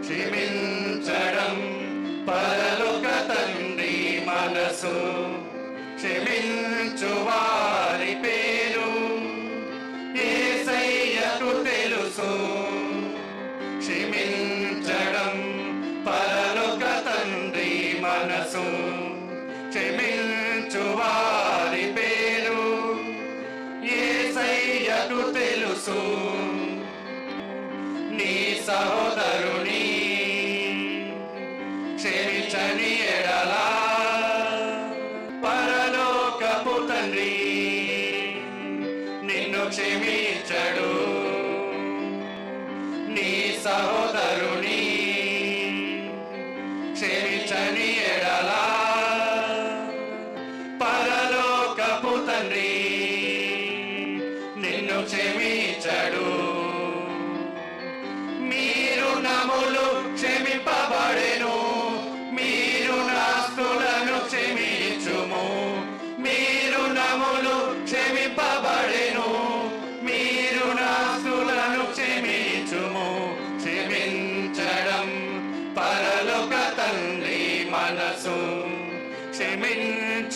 క్షమించడం పరలోక తండ్రి మనసు. క్షమించు వారి పేరు. ఏసయ్యకు తెలుసు. క్షమించడం పరలోక తండ్రి మనసు. క్షమించు వారి పేరు. ఏసయ్యకు తెలుసు. నీ సహోదరుని తండ్రి ఎడలా పరలోకపు తండ్రి. నిన్ను క్షమించడు నీ సహో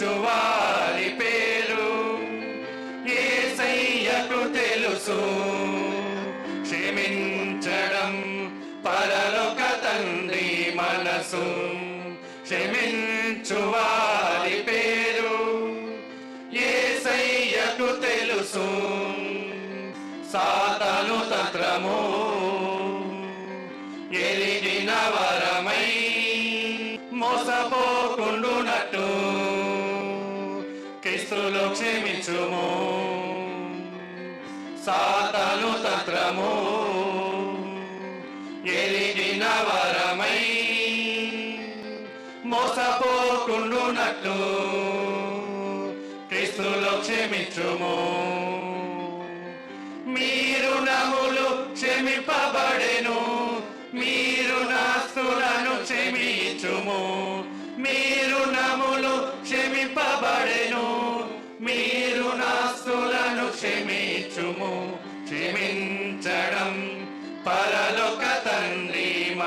వారి పేరు. ఏసయ్యకు తెలుసు. క్షమించడం పరలోక తండ్రి మనసు. క్షమించు వారి పేరు ఏసయ్యకు తెలుసు. సాతను తంత్రము. ఎరిగిన వరమై మోసపోకుండునట్టు. క్షమించుము సాతను తంత్రము. ఎలిగిన వరమై మోసపోకుండునట్లు క్రీస్తులో క్షమించుము. మీరు నములు క్షమిపబడెను.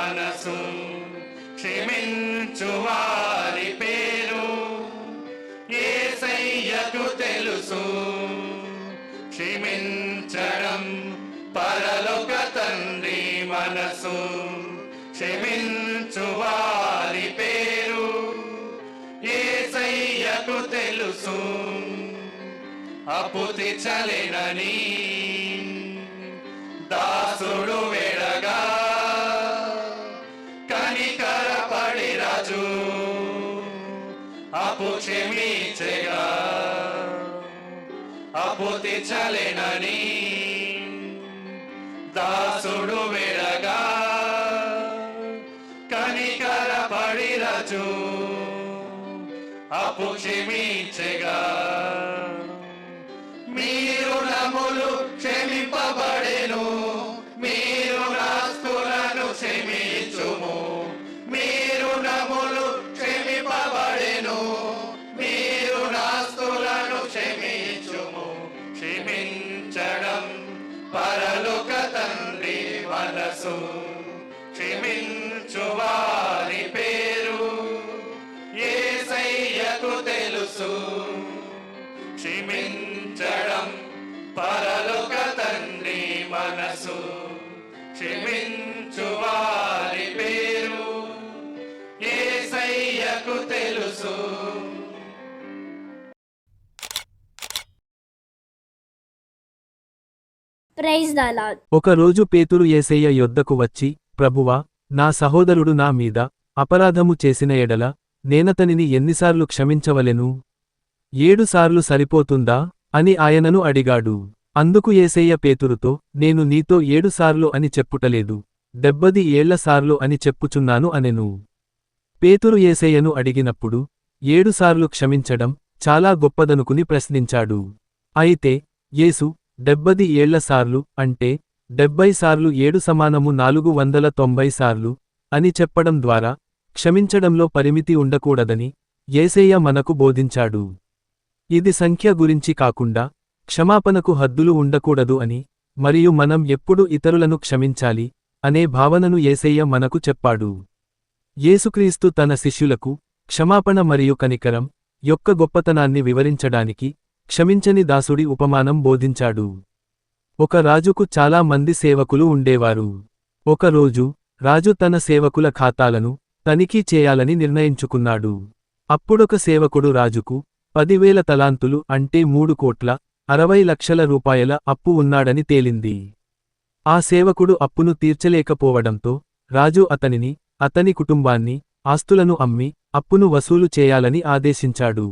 మనసు క్షమించు వారి పేరు ఏ సయ్యకు తెలుసు. క్షమించడం పరలోక తండ్రి మనసు క్షమించు వారి పేరు ఏ సయ్యకు తెలుసు. అపుతి చలినని దాసుడు వే అపు క్షమించగా అపుతి చలెనని దాసుడు వేడగా. కనికర పడిరచు అప్పు క్షమించగా మనసు క్షమించు వారి పేరు. ఏసయ్యకు తెలుసు. Praise the lord. ఒకరోజు పేతురు యేసయ్య యొద్దకు వచ్చి ప్రభువా నా సహోదరుడు నా మీద అపరాధము చేసిన ఎడల నేనతనిని ఎన్నిసార్లు క్షమించవలెను? ఏడుసార్లు సరిపోతుందా? అని ఆయనను అడిగాడు. అందుకు ఏసయ్య పేతురుతో నేను నీతో ఏడుసార్లు అని చెప్పుటలేదు. డెబ్బది ఏళ్ళసార్లు అని చెప్పుచున్నాను అనెను. పేతురు ఏసయ్యను అడిగినప్పుడు ఏడుసార్లు క్షమించడం చాలా గొప్పదనుకుని ప్రశ్నించాడు. అయితే యేసు డెబ్బది ఏళ్ళసార్లు అంటే డెబ్బై సార్లు ఏడు సమానము నాలుగు వందల తొంభై సార్లు అని చెప్పడం ద్వారా క్షమించడంలో పరిమితి ఉండకూడదని ఏసయ్య మనకు బోధించాడు. ఇది సంఖ్య గురించి కాకుండా క్షమాపణకు హద్దులు ఉండకూడదు అని మరియు మనం ఎప్పుడు ఇతరులను క్షమించాలి అనే భావనను ఏసయ్య మనకు చెప్పాడు. యేసుక్రీస్తు తన శిష్యులకు క్షమాపణ మరియు కనికరం యొక్క గొప్పతనాన్ని వివరించడానికి క్షమించని దాసుడి ఉపమానం బోధించాడు. ఒక రాజుకు చాలా మంది సేవకులు ఉండేవారు. ఒకరోజు రాజు తన సేవకుల ఖాతాలను తనిఖీ చేయాలని నిర్ణయించుకున్నాడు. అప్పుడొక సేవకుడు రాజుకు పదివేల తలాంతులు అంటే మూడు కోట్ల అరవై లక్షల రూపాయల అప్పు ఉన్నాడని తేలింది. ఆ సేవకుడు అప్పును తీర్చలేకపోవడంతో రాజు అతనిని అతని కుటుంబాన్ని ఆస్తులను అమ్మి అప్పును వసూలు చేయాలని ఆదేశించాడు.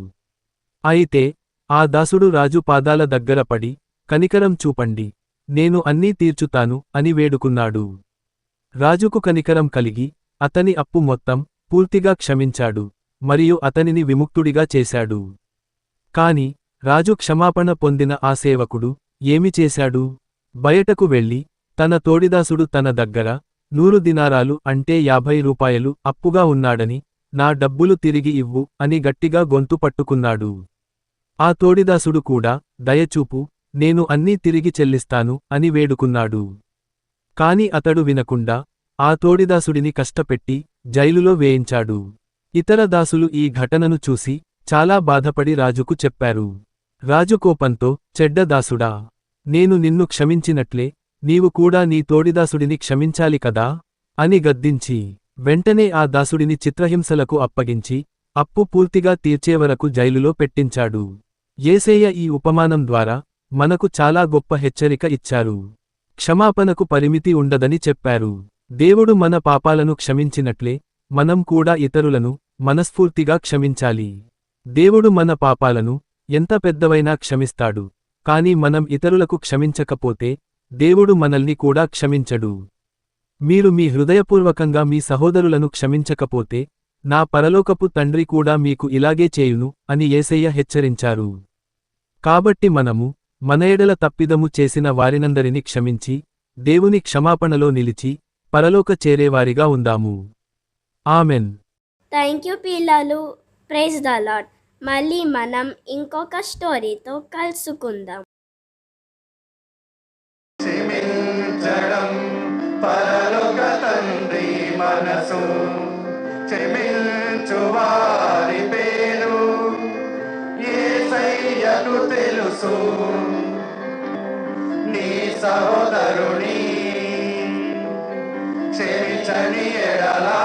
అయితే ఆ దాసుడు రాజు పాదాల దగ్గర పడి కనికరం చూపండి నేను అన్నీ తీర్చుతాను అని వేడుకున్నాడు. రాజుకు కనికరం కలిగి అతని అప్పు మొత్తం పూర్తిగా క్షమించాడు మరియు అతనిని విముక్తుడిగా చేశాడు. కాని రాజు క్షమాపణ పొందిన ఆ సేవకుడు ఏమి చేశాడు? బయటకు వెళ్ళి తన తోడిదాసుడు తన దగ్గర నూరు దినారాలు అంటే యాభై రూపాయలు అప్పుగా ఉన్నాడని నా డబ్బులు తిరిగి ఇవ్వు అని గట్టిగా గొంతు పట్టుకున్నాడు. ఆ తోడిదాసుడు కూడా దయచూపు నేను అన్నీ తిరిగి చెల్లిస్తాను అని వేడుకున్నాడు. కాని అతడు వినకుండా ఆ తోడిదాసుడిని కష్టపెట్టి జైలులో వేయించాడు. ఇతర దాసులు ఈ ఘటనను చూసి చాలా బాధపడి రాజుకు చెప్పారు. రాజుకోపంతో చెడ్డదాసుడా నేను నిన్ను క్షమించినట్లే నీవు కూడా నీ తోడిదాసుడిని క్షమించాలి కదా? అని గద్దించి వెంటనే ఆ దాసుడిని చిత్రహింసలకు అప్పగించి అప్పు పూర్తిగా తీర్చేవరకు జైలులో పెట్టించాడు. ఏసేయ ఈ ఉపమానం ద్వారా మనకు చాలా గొప్ప హెచ్చరిక ఇచ్చారు. క్షమాపణకు పరిమితి ఉండదని చెప్పారు. దేవుడు మన పాపాలను క్షమించినట్లే మనం కూడా ఇతరులను మనస్ఫూర్తిగా క్షమించాలి. దేవుడు మన పాపాలను ఎంత పెద్దవైనా క్షమిస్తాడు. కాని మనం ఇతరులకు క్షమించకపోతే దేవుడు మనల్ని కూడా క్షమించడు. మీరు మీ హృదయపూర్వకంగా మీ సహోదరులను క్షమించకపోతే నా పరలోకపు తండ్రి కూడా మీకు ఇలాగే చేయును అని ఏసయ్య హెచ్చరించారు. కాబట్టి మనము మన ఎడల తప్పిదము చేసిన వారినందరిని క్షమించి దేవుని క్షమాపణలో నిలిచి పరలోక చేరేవారిగా ఉందాము. ఆమెన్. థ్యాంక్ యూ పిల్లలు ప్రైజ్ ద లాట్ మళ్ళీ మనం ఇంకొక స్టోరీతో కలుసుకుందాం. పరలోక తండ్రి మనసు. క్షమించు పేరు. తెలుసు. నీ సహోదరుని క్షమించని ఎడలా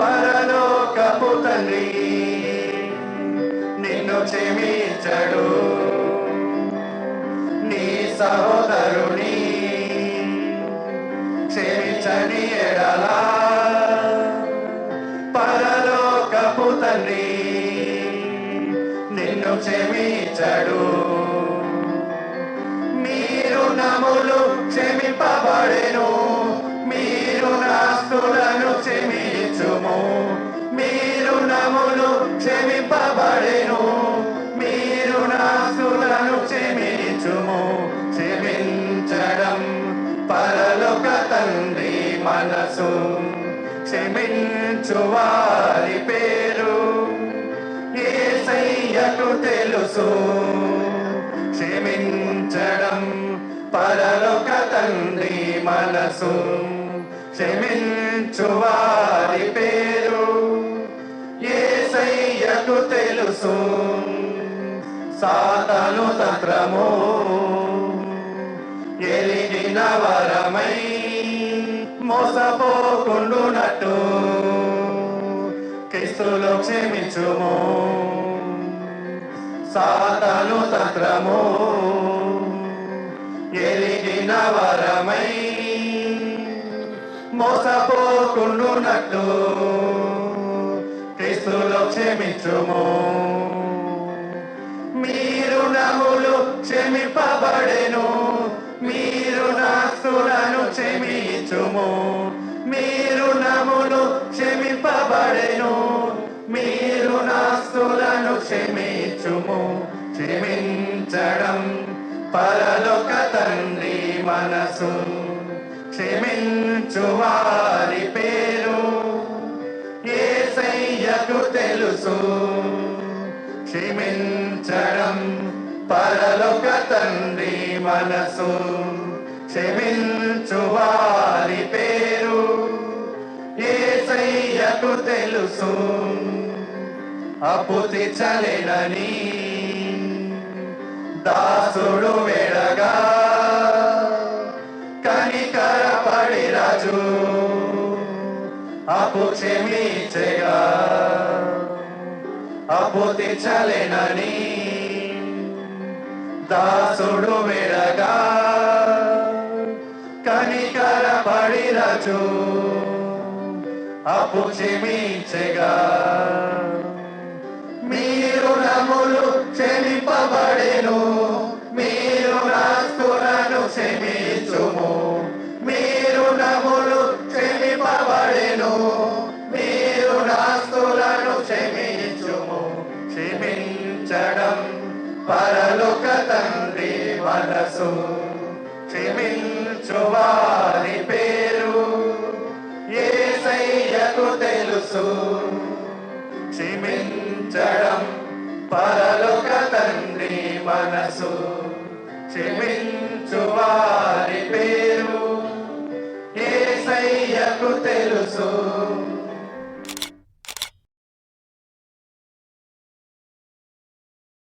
పరలోకపు తండ్రి సహోదరుని క్షమించని ఎడలా పరలోకపు తండ్రి నిన్ను క్షమించడు. మీరు నములు క్షమింపబడెను మీరు నాస్తులను క్షమించుము. మీరు నములు క్షమింపబడెను మనసు క్షమించు వారి పేరు. ఏసయ్యకు తెలుసు. క్షమించడం పరలోక తండ్రి మనసు. క్షమించు వారి పేరు. ఏసయ్యకు తెలుసు. సాతను తంత్రము. ఎరిగిన వరమై మోసపోకుండునట్టు క్రీస్తులో క్షమించుము. సాతను తంత్రము. ఎరిగిన వరమై. మోసపోకుండునట్టు క్రీస్తులో క్షమించుము. మీరు నములు క్షమిపబడెను. మీరు నన్ను క్షమించుము. మీరు నములు క్షమింపబడెను. మీరు నాస్తులను క్షమించుము. క్షమించడం పరలోక తండ్రి మనసు. క్షమించు వారి పేరు. ఏసయ్యకు తెలుసు. క్షమించడం పరలోక తండ్రి మనసు. క్షమించు వారి పేరు ఏసయ్యకు తెలుసు. అపుతి చలెనని దాసుడు వెడగా కనికరపడి రాజు. అపు క్షమించగా అపుతి చలెనని దాసుడు చేరచు అప్పు అపు క్షమించగా. మీరు నములు క్షమింపబడెను మీరు నాస్తులను క్షమించుము. మీరు నములు క్షమింపబడెను మీరు నాస్తులను క్షమించుము. క్షమించడం పరలోక తండ్రి మనసు. క్షమించువా ఏసయ్యకు తెలుసు. క్షమించడం పరలోక తండ్రి మనసు. క్షమించు వారి పేరు. ఏసయ్యకు తెలుసు.